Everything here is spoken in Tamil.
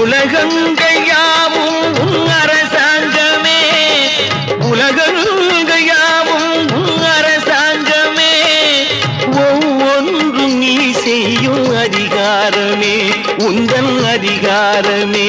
உலகங்கள் யாவும் அரசாங்கமே. உலகங்கள் யாவும் அரசாங்கமே. ஒவ்வொன்றும் நீ செய்யும் அதிகாரமே. உந்தன் அதிகாரமே.